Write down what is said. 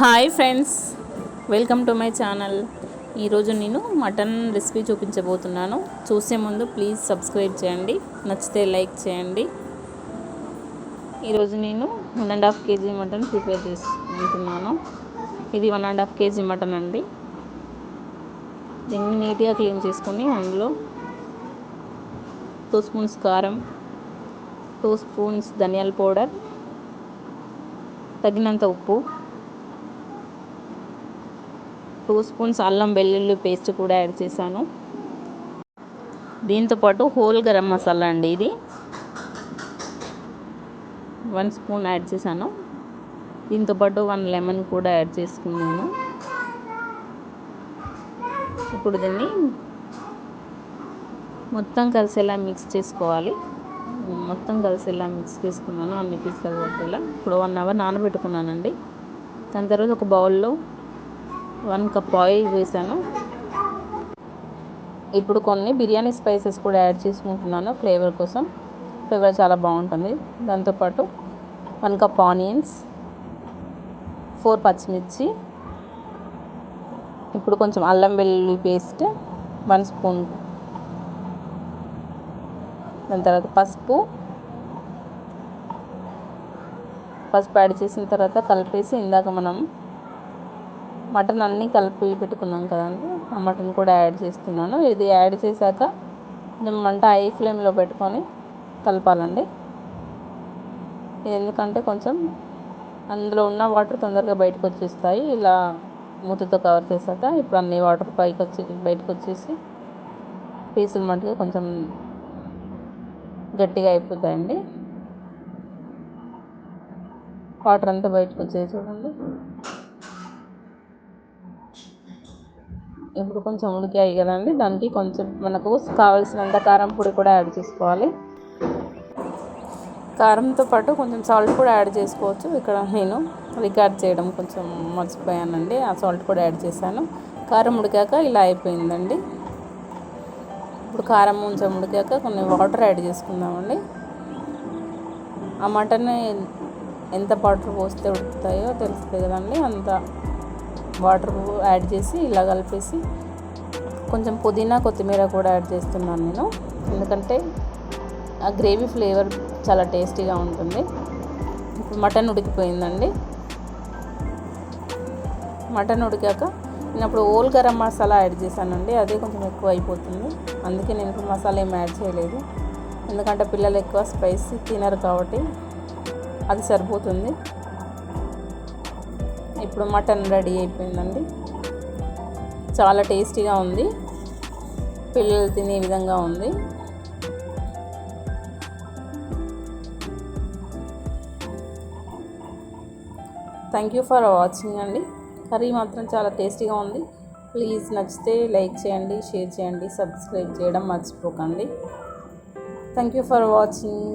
Hi friends welcome to my channel. ఈరోజు నేను mutton recipe చూపించబోతున్నాను. చూసే ముందు ప్లీజ్ సబ్స్క్రైబ్ చేయండి నచ్చితే లైక్ చేయండి. ఈరోజు నేను one and half KG mutton prepare చేసుకుంటున్నాను. ఇది one and half KG mutton అండి. దీన్ని నీట్గా క్లీన్ చేసుకొని అందులో టూ స్పూన్స్ కారం టూ స్పూన్స్ ధనియాల పౌడర్ తగినంత ఉప్పు టూ స్పూన్స్ అల్లం వెల్లుల్లి పేస్ట్ కూడా యాడ్ చేశాను. దీంతోపాటు హోల్ గరం మసాలా అండి ఇది. వన్ స్పూన్ యాడ్ చేశాను. దీంతోపాటు వన్ లెమన్ కూడా యాడ్ చేసుకున్నాను. ఇప్పుడు దీన్ని మొత్తం కలిసేలా మిక్స్ చేసుకోవాలి. మొత్తం కలిసేలా మిక్స్ చేసుకున్నాను అన్ని పీసులు పట్టేలా ఇప్పుడు వన్ అవర్ నానబెట్టుకున్నానండి. దాని తర్వాత ఒక బౌల్లో వన్ కప్ ఆయిల్ వేసాను. ఇప్పుడు కొన్ని బిర్యానీ స్పైసెస్ కూడా యాడ్ చేసుకుంటున్నాను ఫ్లేవర్ కోసం. ఫ్లేవర్ చాలా బాగుంటుంది. దాంతోపాటు వన్ కప్ ఆనియన్స్ ఫోర్ పచ్చిమిర్చి ఇప్పుడు కొంచెం అల్లం వెల్లుల్లి పేస్ట్ వన్ స్పూన్. దాని తర్వాత పసుపు. పసుపు యాడ్ చేసిన తర్వాత కలిపేసి ఇందాక మనం మటన్ అన్నీ కలిపి పెట్టుకున్నాం కదండి. ఆ మటన్ కూడా యాడ్ చేస్తున్నాను. ఇది యాడ్ చేశాక కొంచెం మంట హై ఫ్లేమ్లో పెట్టుకొని కలపాలండి. ఎందుకంటే కొంచెం అందులో ఉన్న వాటర్ తొందరగా బయటకు వచ్చేస్తాయి. ఇలా మూతతో కవర్ చేశాక ఇప్పుడు అన్ని వాటర్ పైకి వచ్చి బయటకు వచ్చేసి పీసులు మటుకు కొంచెం గట్టిగా అయిపోతాయండి. వాటర్ అంతా బయటకు వచ్చేది చూడండి. ఇప్పుడు కొంచెం ఉడికాయి కదండి దానికి కొంచెం మనకు కావాల్సినంత కారం పొడి కూడా యాడ్ చేసుకోవాలి. కారంతో పాటు కొంచెం సాల్ట్ కూడా యాడ్ చేసుకోవచ్చు. ఇక్కడ నేను రికార్డ్ చేయడం కొంచెం మర్చిపోయానండి ఆ సాల్ట్ కూడా యాడ్ చేశాను. కారం ఉడికాక ఇలా అయిపోయిందండి. ఇప్పుడు కారం కొంచెం ఉడికాక కొన్ని వాటర్ యాడ్ చేసుకుందామండి. ఆ మటన్ ఎంత వాటర్ పోస్తే ఉడుకుతాయో తెలుస్తుంది కదండి అంత వాటర్ యాడ్ చేసి ఇలా కలిపేసి కొంచెం పుదీనా కొత్తిమీర కూడా యాడ్ చేస్తున్నాను నేను. ఎందుకంటే ఆ గ్రేవీ ఫ్లేవర్ చాలా టేస్టీగా ఉంటుంది. ఇప్పుడు మటన్ ఉడికిపోయిందండి. మటన్ ఉడికాక నేను అప్పుడు ఓల్ గరం మసాలా యాడ్ చేశానండి. అదే కొంచెం ఎక్కువ అయిపోతుంది. అందుకే నేను ఇప్పుడు మసాలా ఏం యాడ్ చేయలేదు. ఎందుకంటే పిల్లలు ఎక్కువ స్పైసీ తినరు కాబట్టి అది సరిపోతుంది. ఇప్పుడు మటన్ రెడీ అయిపోయిందండి. చాలా టేస్టీగా ఉంది. పిల్లలు తినే విధంగా ఉంది. థ్యాంక్ యూ ఫర్ వాచింగ్ అండి. కర్రీ మాత్రం చాలా టేస్టీగా ఉంది. ప్లీజ్ నచ్చితే లైక్ చేయండి షేర్ చేయండి సబ్స్క్రైబ్ చేయడం మర్చిపోకండి. Thank you for watching